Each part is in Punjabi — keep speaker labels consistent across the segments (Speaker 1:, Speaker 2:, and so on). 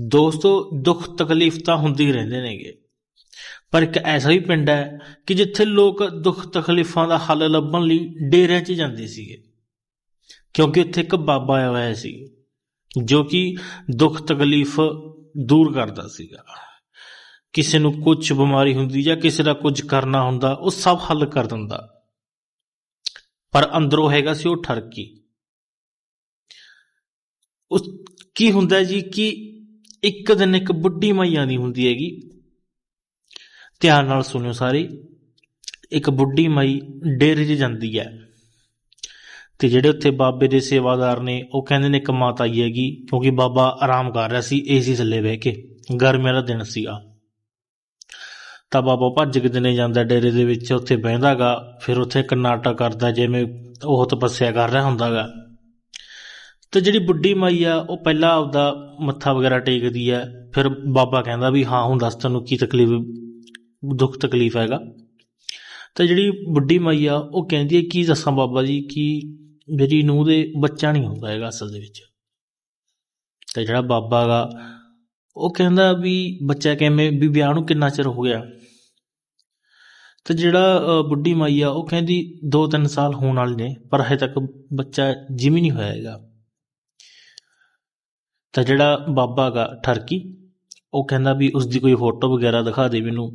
Speaker 1: ਦੋਸਤੋ, ਦੁੱਖ ਤਕਲੀਫ ਤਾਂ ਹੁੰਦੀ ਰਹਿੰਦੇ ਨੇਗੇ। ਪਰ ਇੱਕ ਐਸਾ ਵੀ ਪਿੰਡ ਹੈ ਕਿ ਜਿੱਥੇ ਲੋਕ ਦੁੱਖ ਤਕਲੀਫਾਂ ਦਾ ਹੱਲ ਲੱਭਣ ਲਈ ਡੇਰਿਆਂ 'ਚ ਜਾਂਦੇ ਸੀਗੇ। ਕਿਉਂਕਿ ਉੱਥੇ ਇੱਕ ਬਾਬਾ ਆਇਆ ਹੋਇਆ ਸੀ, ਜੋ ਕਿ ਦੁੱਖ ਤਕਲੀਫ ਦੂਰ ਕਰਦਾ ਸੀਗਾ। ਕਿਸੇ ਨੂੰ ਕੁਝ ਬਿਮਾਰੀ ਹੁੰਦੀ ਜਾਂ ਕਿਸੇ ਦਾ ਕੁਝ ਕਰਨਾ ਹੁੰਦਾ, ਉਹ ਸਭ ਹੱਲ ਕਰ ਦਿੰਦਾ। ਪਰ ਅੰਦਰੋਂ ਹੈਗਾ ਸੀ ਉਹ ਠਰਕੀ। ਉਸ, ਕੀ ਹੁੰਦਾ ਜੀ ਕਿ ਇੱਕ ਦਿਨ ਇੱਕ ਬੁੱਢੀ ਮਾਈ ਆਂਦੀ ਹੁੰਦੀ ਹੈਗੀ। ਧਿਆਨ ਨਾਲ ਸੁਣਿਓ ਸਾਰੇ। ਇੱਕ ਬੁੱਢੀ ਮਾਈ ਡੇਰੇ 'ਚ ਜਾਂਦੀ ਹੈ। ਤੇ ਜਿਹੜੇ ਉੱਥੇ ਬਾਬੇ ਦੇ ਸੇਵਾਦਾਰ ਨੇ, ਉਹ ਕਹਿੰਦੇ ਨੇ ਇੱਕ ਮਾਤਾ ਆਈ ਹੈਗੀ, ਕਿਉਂਕਿ ਬਾਬਾ ਆਰਾਮ ਕਰ ਰਿਹਾ ਸੀ, ਏਸੀ ਥੱਲੇ ਬਹਿ ਕੇ। ਗਰਮੀਆਂ ਦਾ ਦਿਨ ਸੀਗਾ। ਤਾਂ ਬਾਬਾ ਭੱਜ ਕੇ ਦਿਨੇ ਜਾਂਦਾ ਡੇਰੇ ਦੇ ਵਿੱਚ, ਉੱਥੇ ਬਹਿੰਦਾਗਾ ਫਿਰ ਉੱਥੇ ਇੱਕ ਨਾਟਕ ਕਰਦਾ, ਜਿਵੇਂ ਉਹ ਤਪੱਸਿਆ ਕਰ ਰਿਹਾ ਹੁੰਦਾਗਾ ਅਤੇ ਜਿਹੜੀ ਬੁੱਢੀ ਮਾਈ ਆ, ਉਹ ਪਹਿਲਾਂ ਆਪਦਾ ਮੱਥਾ ਵਗੈਰਾ ਟੇਕਦੀ ਹੈ ਫਿਰ ਬਾਬਾ ਕਹਿੰਦਾ ਵੀ ਹਾਂ, ਹੁਣ ਦੱਸ ਤੈਨੂੰ ਕੀ ਤਕਲੀਫ, ਦੁੱਖ ਤਕਲੀਫ ਹੈਗਾ। ਤਾਂ ਜਿਹੜੀ ਬੁੱਢੀ ਮਾਈ ਆ, ਉਹ ਕਹਿੰਦੀ ਹੈ ਕੀ ਦੱਸਾਂ ਬਾਬਾ ਜੀ, ਕਿ ਮੇਰੀ ਨੂੰਹ ਦੇ ਬੱਚਾ ਨਹੀਂ ਹੁੰਦਾ ਹੈਗਾ ਅਸਲ ਦੇ ਵਿੱਚ। ਤੇ ਜਿਹੜਾ ਬਾਬਾ ਹੈਗਾ ਉਹ ਕਹਿੰਦਾ ਵੀ ਬੱਚਾ ਕਿਵੇਂ, ਵੀ ਵਿਆਹ ਨੂੰ ਕਿੰਨਾ ਚਿਰ ਹੋ ਗਿਆ। ਤੇ ਜਿਹੜਾ ਬੁੱਢੀ ਮਾਈ ਆ, ਉਹ ਕਹਿੰਦੀ 2-3 ਸਾਲ ਹੋਣ ਵਾਲੇ ਨੇ, ਪਰ ਹਜੇ ਤੱਕ ਬੱਚਾ ਜਿਵੇਂ ਨਹੀਂ ਹੋਇਆ ਹੈਗਾ। ਤਾਂ ਜਿਹੜਾ ਬਾਬਾ ਗਾ ਠਰਕੀ, ਉਹ ਕਹਿੰਦਾ ਵੀ ਉਸ ਦੀ ਕੋਈ ਫੋਟੋ ਵਗੈਰਾ ਦਿਖਾ ਦੇ ਮੈਨੂੰ।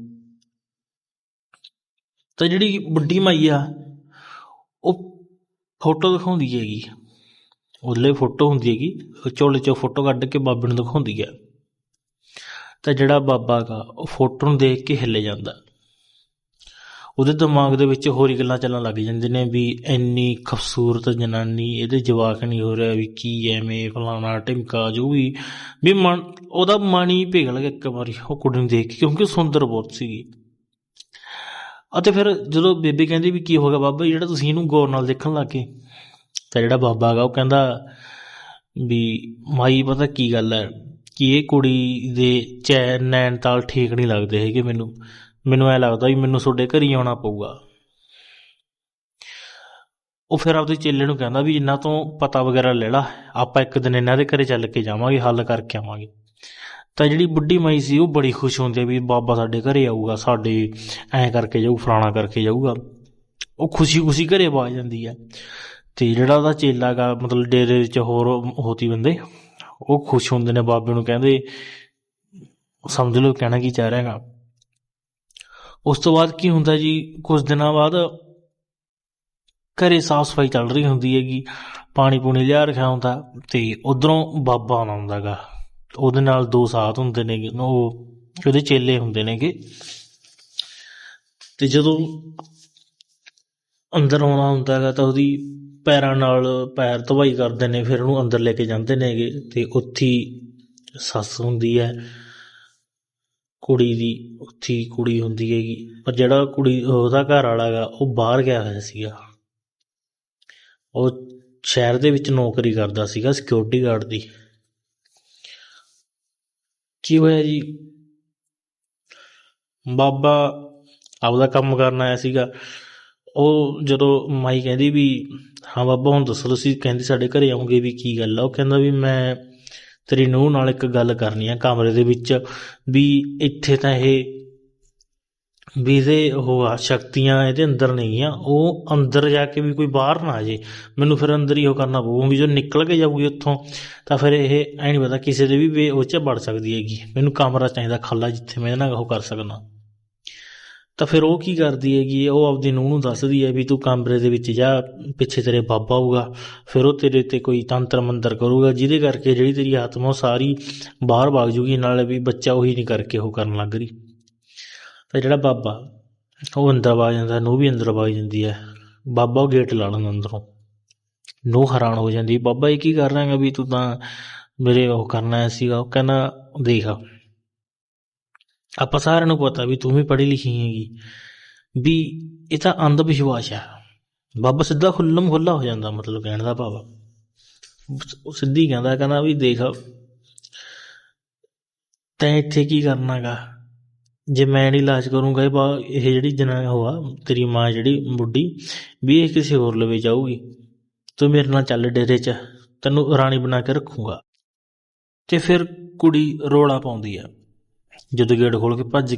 Speaker 1: ਤਾਂ ਜਿਹੜੀ ਬੁੱਢੀ ਮਾਈ ਆ, ਉਹ ਫੋਟੋ ਦਿਖਾਉਂਦੀ ਹੈਗੀ। ਉਹਲੇ ਫੋਟੋ ਹੁੰਦੀ ਹੈਗੀ, ਉਹ ਝੋਲੇ ਚੋਂ ਫੋਟੋ ਕੱਢ ਕੇ ਬਾਬੇ ਨੂੰ ਦਿਖਾਉਂਦੀ ਹੈ ਤਾਂ ਜਿਹੜਾ ਬਾਬਾ ਗਾ ਉਹ ਫੋਟੋ ਨੂੰ ਦੇਖ ਕੇ ਹਿੱਲੇ ਜਾਂਦਾ। ਉਹਦੇ ਦਿਮਾਗ ਦੇ ਵਿੱਚ ਹੋਰ ਹੀ ਗੱਲਾਂ ਚੱਲਣ ਲੱਗ ਜਾਂਦੇ ਨੇ ਵੀ ਇੰਨੀ ਖੂਬਸੂਰਤ ਜਨਾਨੀ, ਇਹਦੇ ਜਵਾਕ ਨਹੀਂ ਹੋ ਰਿਹਾ ਵੀ ਕੀ ਐਵੇਂ ਫਲਾਣਾ ਟਿਮਕਾ ਜੋ ਵੀ। ਵੀ ਮਨ, ਉਹਦਾ ਮਨ ਹੀ ਪਿਘਲ ਗਿਆ ਇੱਕ ਵਾਰੀ, ਉਹ ਕੁੜੀ ਨੂੰ ਦੇਖ ਕੇ, ਕਿਉਂਕਿ ਸੁੰਦਰ ਬਹੁਤ ਸੀਗੀ। ਅਤੇ ਫਿਰ ਜਦੋਂ ਬੇਬੇ ਕਹਿੰਦੀ ਵੀ ਕੀ ਹੋ ਗਿਆ ਬਾਬਾ ਜਿਹੜਾ ਤੁਸੀਂ ਇਹਨੂੰ ਗੌਰ ਨਾਲ ਦੇਖਣ ਲੱਗੇ, ਤਾਂ ਜਿਹੜਾ ਬਾਬਾ ਹੈਗਾ ਉਹ ਕਹਿੰਦਾ ਵੀ ਮਾਈ, ਪਤਾ ਕੀ ਗੱਲ ਹੈ ਕਿ ਇਹ ਕੁੜੀ ਦੇ ਚੈਨ ਨੈਣ ਤਾਲ ਠੀਕ ਨਹੀਂ ਲੱਗਦੇ ਹੈਗੇ ਮੈਨੂੰ। ਮੈਨੂੰ ਐ ਲੱਗਦਾ ਵੀ ਮੈਨੂੰ ਤੁਹਾਡੇ ਘਰ ਹੀ ਆਉਣਾ ਪਊਗਾ। ਉਹ ਫਿਰ ਆਪਦੇ ਚੇਲੇ ਨੂੰ ਕਹਿੰਦਾ ਵੀ ਇਹਨਾਂ ਤੋਂ ਪਤਾ ਵਗੈਰਾ ਲੈ ਲਾ, ਆਪਾਂ ਇੱਕ ਦਿਨ ਇਹਨਾਂ ਦੇ ਘਰੇ ਚੱਲ ਕੇ ਜਾਵਾਂਗੇ, ਹੱਲ ਕਰਕੇ ਆਵਾਂਗੇ। ਤਾਂ ਜਿਹੜੀ ਬੁੱਢੀ ਮਾਈ ਸੀ, ਉਹ ਬੜੀ ਖੁਸ਼ ਹੁੰਦੀ ਹੈ ਵੀ ਬਾਬਾ ਸਾਡੇ ਘਰੇ ਆਊਗਾ, ਸਾਡੇ ਐਂ ਕਰਕੇ ਜਾਊ, ਫਲਾਣਾ ਕਰਕੇ ਜਾਊਗਾ। ਉਹ ਖੁਸ਼ੀ ਖੁਸ਼ੀ ਘਰੇ ਆ ਜਾਂਦੀ ਹੈ ਤੇ ਜਿਹੜਾ ਉਹਦਾ ਚੇਲਾ ਗਾ ਮਤਲਬ ਡੇਰੇ ਵਿੱਚ ਹੋਰ ਹੋਤੀ ਬੰਦੇ, ਉਹ ਖੁਸ਼ ਹੁੰਦੇ ਨੇ, ਬਾਬੇ ਨੂੰ ਕਹਿੰਦੇ, ਸਮਝ ਲਓ, ਕਹਿਣਾ ਕੀ ਚਾਹ ਰਿਹਾਗਾ ਉਸ ਤੋਂ ਬਾਅਦ ਕੀ ਹੁੰਦਾ ਜੀ? ਕੁਝ ਦਿਨਾਂ ਬਾਅਦ ਘਰੇ ਸਾਫ਼ ਸਫ਼ਾਈ ਚੱਲ ਰਹੀ ਹੁੰਦੀ ਹੈਗੀ। ਪਾਣੀ ਪੂਣੀ ਲਿਆ ਰੱਖਿਆ ਹੁੰਦਾ ਤੇ ਉਧਰੋਂ ਬਾਬਾ ਆਉਣਾ ਹੁੰਦਾਗਾ ਉਹਦੇ ਨਾਲ ਦੋ ਸਾਥ ਹੁੰਦੇ ਨੇ ਉਹ ਉਹਦੇ ਚੇਲੇ ਹੁੰਦੇ ਨੇਗੇ। ਤੇ ਜਦੋਂ ਅੰਦਰ ਆਉਣਾ ਹੁੰਦਾ ਹੈਗਾ ਤਾਂ ਉਹਦੀ ਪੈਰਾਂ ਨਾਲ ਪੈਰ ਧਵਾਈ ਕਰਦੇ ਨੇ, ਫਿਰ ਉਹਨੂੰ ਅੰਦਰ ਲੈ ਕੇ ਜਾਂਦੇ ਨੇਗੇ ਤੇ ਉੱਥੇ ਸੱਸ ਹੁੰਦੀ ਹੈ। ਕੁੜੀ ਦੀ, ਉੱਥੇ ਕੁੜੀ ਹੁੰਦੀ ਹੈਗੀ। ਪਰ ਜਿਹੜਾ ਕੁੜੀ, ਉਹਦਾ ਘਰ ਵਾਲਾ ਹੈਗਾ, ਉਹ ਬਾਹਰ ਗਿਆ ਹੋਇਆ ਸੀਗਾ। ਉਹ ਸ਼ਹਿਰ ਦੇ ਵਿੱਚ ਨੌਕਰੀ ਕਰਦਾ ਸੀਗਾ ਸਿਕਿਉਰਿਟੀ ਗਾਰਡ ਦੀ। ਕੀ ਹੋਇਆ ਜੀ? ਬਾਬਾ ਆਪਦਾ ਕੰਮ ਕਰਨ ਆਇਆ ਸੀਗਾ। ਉਹ ਜਦੋਂ ਮਾਈ ਕਹਿੰਦੀ ਵੀ, ਹਾਂ ਬਾਬਾ ਹੁਣ ਦੱਸੋ ਤੁਸੀਂ, ਕਹਿੰਦੀ ਸਾਡੇ ਘਰੇ ਆਉਂਗੇ ਵੀ ਕੀ ਗੱਲ ਆ? ਉਹ ਕਹਿੰਦਾ ਵੀ ਮੈਂ ਤੇਰੀ ਨੂੰਹ ਨਾਲ ਇੱਕ ਗੱਲ ਕਰਨੀ ਆ ਕਮਰੇ ਦੇ ਵਿੱਚ, ਵੀ ਇੱਥੇ ਤਾਂ ਇਹ ਵੀ ਇਹਦੇ ਉਹ ਆ, ਸ਼ਕਤੀਆਂ ਇਹਦੇ ਅੰਦਰ ਨਹੀਂ ਆ, ਉਹ ਅੰਦਰ ਜਾ ਕੇ ਵੀ ਕੋਈ ਬਾਹਰ ਨਾ ਆ ਜੇ। ਮੈਨੂੰ ਫਿਰ ਅੰਦਰ ਹੀ ਉਹ ਕਰਨਾ ਪਊਗਾ ਵੀ ਜੋ ਨਿਕਲ ਕੇ ਜਾਊਗੀ ਉੱਥੋਂ, ਤਾਂ ਫਿਰ ਇਹ ਐ ਨਹੀਂ ਪਤਾ ਕਿਸੇ ਦੇ ਵੀ ਵੇ ਉਹ ਚ ਵੜ ਸਕਦੀ ਹੈਗੀ। ਮੈਨੂੰ ਕਮਰਾ ਚਾਹੀਦਾ ਖਾਲਾ ਜਿੱਥੇ ਮੈਂ ਇਹਦੇ ਉਹ ਕਰ ਸਕਦਾ। ਤਾਂ ਫਿਰ ਉਹ ਕੀ ਕਰਦੀ ਹੈਗੀ ਉਹ ਆਪਦੀ ਨੂੰਹ ਨੂੰ ਦੱਸਦੀ ਹੈ ਵੀ ਤੂੰ ਕਮਰੇ ਦੇ ਵਿੱਚ ਜਾ, ਪਿੱਛੇ ਤੇਰੇ ਬਾਬਾ ਹੋਊਗਾ ਫਿਰ ਉਹ ਤੇਰੇ ਤੇ ਕੋਈ ਤੰਤਰ ਮੰਤਰ ਕਰੂਗਾ, ਜਿਹਦੇ ਕਰਕੇ ਜਿਹੜੀ ਤੇਰੀ ਆਤਮਾ ਉਹ ਸਾਰੀ ਬਾਹਰ ਭੱਜ ਜੂਗੀ, ਨਾਲ ਵੀ ਬੱਚਾ ਉਹੀ ਨਹੀਂ ਕਰਕੇ ਉਹ ਕਰਨ ਲੱਗ ਰਹੀ। ਤਾਂ ਜਿਹੜਾ ਬਾਬਾ, ਉਹ ਅੰਦਰ ਆ ਜਾਂਦਾ, ਨੂੰਹ ਵੀ ਅੰਦਰ ਆ ਜਾਂਦੀ ਹੈ। ਬਾਬਾ ਉਹ ਗੇਟ ਲਾ ਲੈਂਦਾ ਅੰਦਰੋਂ। ਨੂੰਹ ਹੈਰਾਨ ਹੋ ਜਾਂਦੀ, ਬਾਬਾ ਇਹ ਕੀ ਕਰ ਰਿਹਾ ਵੀ ਤੂੰ ਤਾਂ ਮੇਰੇ ਉਹ ਕਰਨਾ ਆਇਆ ਸੀਗਾ? ਉਹ ਕਹਿੰਦਾ, ਦੇਖ ਆਪਾਂ ਸਾਰਿਆਂ ਨੂੰ ਪਤਾ ਵੀ ਤੂੰ ਵੀ ਪੜ੍ਹੀ ਲਿਖੀ ਹੈਗੀ। ਵੀ ਇਹ ਤਾਂ ਅੰਧ ਵਿਸ਼ਵਾਸ ਆ। ਬਾਬਾ ਸਿੱਧਾ ਖੁੱਲਮ ਖੁੱਲਾ ਹੋ ਜਾਂਦਾ ਮਤਲਬ ਕਹਿਣ ਦਾ ਭਾਵ। ਉਹ ਸਿੱਧੀ ਕਹਿੰਦਾ ਕਹਿੰਦਾ ਵੀ ਦੇਖ, ਤੈਂ ਇੱਥੇ ਕੀ ਕਰਨਾਗਾ ਜੇ ਮੈਂ ਨਹੀਂ ਇਲਾਜ ਕਰੂੰਗਾ, ਇਹ ਇਹ ਜਿਹੜੀ ਜਨਾ ਹੋਆ ਤੇਰੀ ਮਾਂ ਜਿਹੜੀ ਬੁੱਢੀ, ਵੀ ਇਹ ਕਿਸੇ ਹੋਰ ਲਵੇ ਜਾਊਗੀ। ਤੂੰ ਮੇਰੇ ਨਾਲ ਚੱਲ ਡੇਰੇ 'ਚ, ਤੈਨੂੰ ਰਾਣੀ ਬਣਾ ਕੇ ਰੱਖੂੰਗਾ। ਤੇ ਫਿਰ ਕੁੜੀ ਰੋਲਾ ਪਾਉਂਦੀ ਆ। ਜਦੋਂ ਗੇਟ ਖੋਲ ਕੇ ਭੱਜ